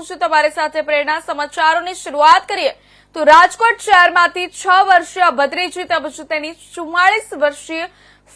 હું છું તમારી સાથે પ્રેરણા. સમાચારોની શરૂઆત કરીએ તો રાજકોટ શહેરમાંથી છ વર્ષીય ભત્રીજી તેમજ તેની ચુમ્માળીસ વર્ષીય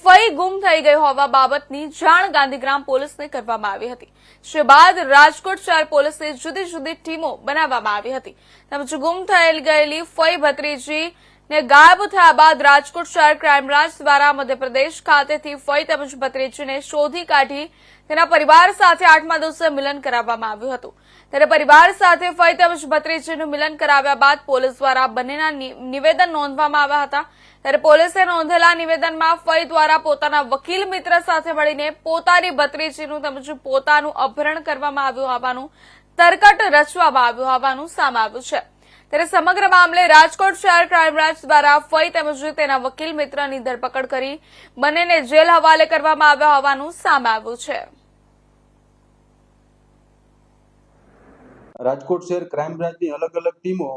ફઈ ગુમ થઈ ગઈ હોવા બાબતની જાણ ગાંધીગ્રામ પોલીસને કરવામાં આવી હતી. જે બાદ રાજકોટ શહેર પોલીસે જુદી જુદી ટીમો બનાવવામાં આવી હતી. તેમજ ગુમ થયેલ ગયેલી ફઈ ભત્રીજી ને ગાયબ થયા બાદ રાજકોટ શહેર ક્રાઇમ બ્રાન્ચ દ્વારા મધ્યપ્રદેશ ખાતેથી ફઈ તેમજ ભત્રીજીને શોધી કાઢી તેના પરિવાર સાથે આઠમા દિવસે મિલન કરાવવામાં આવ્યું હતું. ત્યારે પરિવાર સાથે ફઈ તેમજ ભત્રીજીનું મિલન કરાવ્યા બાદ પોલીસ દ્વારા બંનેના નિવેદન નોંધવામાં આવ્યા હતા. ત્યારે પોલીસે નોંધેલા નિવેદનમાં ફઈ દ્વારા પોતાના વકીલ મિત્ર સાથે મળીને પોતાની ભત્રીજીનું તેમજ પોતાનું અપહરણ કરવામાં આવ્યું હોવાનું, તરકટ રચવામાં આવ્યું હોવાનું સામે આવ્યું છે. ત્યારે સમગ્ર મામલે રાજકોટ શહેર ક્રાઇમ દ્વારા ફઈ તેમજ તેના વકીલ મિત્રની ધરપકડ કરી બંનેને જેલ હવાલે કરવામાં આવ્યા હોવાનું સામે આવ્યું છે. રાજકોટ શહેર ક્રાઇમ અલગ અલગ ટીમો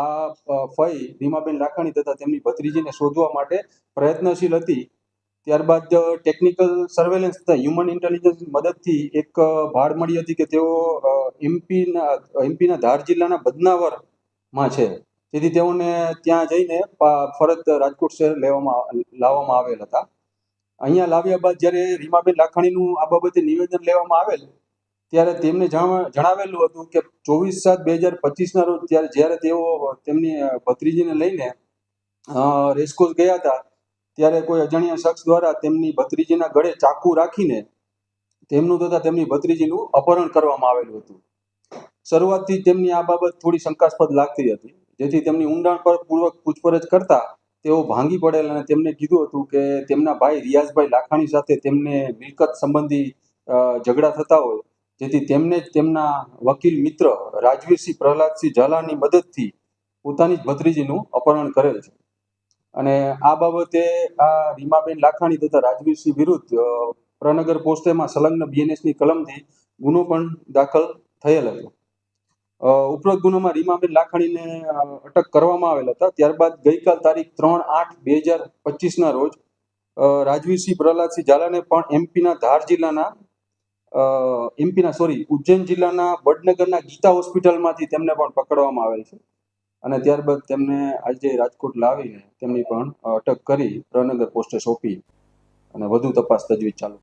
આ ફઈ રીમાબેન લાખાણી તથા તેમની ભત્રીજીને શોધવા માટે પ્રયત્નશીલ હતી. ત્યારબાદ ટેકનિકલ સર્વેલન્સ તથા હ્યુમન ઇન્ટેલિજન્સ મદદથી એક ભાળ મળી હતી કે તેઓ એમપીના એમપીના ધાર જિલ્લાના બદનાવરમાં છે. તેથી તેઓને ત્યાં જઈને ફરજ રાજકોટ શહેર લેવામાં લાવવામાં આવેલ હતા. અહીંયા લાવ્યા બાદ જ્યારે રીમાબેન લાખાણીનું આ બાબતે નિવેદન લેવામાં આવેલ, ત્યારે તેમને જણાવેલું હતું કે ચોવીસ સાત બે હજાર પચીસના રોજ ત્યારે જ્યારે તેઓ તેમની ભત્રીજીને લઈને રેસકોસ ગયા હતા, ત્યારે કોઈ અજાણ્યા શખ્સ દ્વારા તેમની ભત્રીજીના ગળે ચાકુ રાખીને તેમનું તથા તેમની ભત્રીજીનું અપહરણ કરવામાં આવેલું હતું. શરૂઆતથી તેમની આ બાબત થોડી શંકાસ્પદ લાગતી હતી. જેથી તેમની ઊંડાણપૂર્વક પૂછપરછ કરતા તેઓ ભાંગી પડેલ અને તેમને કીધું હતું કે તેમના ભાઈ રિયાઝભાઈ લાખાણી સાથે તેમને મિલકત સંબંધી ઝઘડા થતા હોય. જેથી તેમને જ તેમના વકીલ મિત્ર રાજવીરસિંહ પ્રહલાદસિંહ ઝાલાની મદદથી પોતાની જ ભત્રીજીનું અપહરણ કરેલ છે. અને આ બાબતે આ રીમાબેન લાખાણી તથા રાજવીરસિંહ વિરુદ્ધ પ્રનગર પોસ્ટેમાં સંલગ્ન બીએનએસની કલમથી ગુનો પણ દાખલ થયેલ હતો. ઉપરોક્ત ગુનામાં રીમાબેન લાખાણીને અટક કરવામાં આવેલ હતા. ત્યારબાદ ગઈકાલ તારીખ ત્રણ આઠ બે હજાર પચીસના રોજ રાજવીસિંહ પ્રહલાદસિંહ ઝાલાને પણ એમપીના ધાર જિલ્લાના એમપીના, સોરી, ઉજ્જૈન જિલ્લાના વડનગરના ગીતા હોસ્પિટલમાંથી તેમને પણ પકડવામાં આવેલ છે. અને ત્યારબાદ તેમને આજે રાજકોટ લાવીને તેમની પણ અટક કરી પ્રનગર પોસ્ટે સોંપી. અને વધુ તપાસ તજવીજ ચાલુ.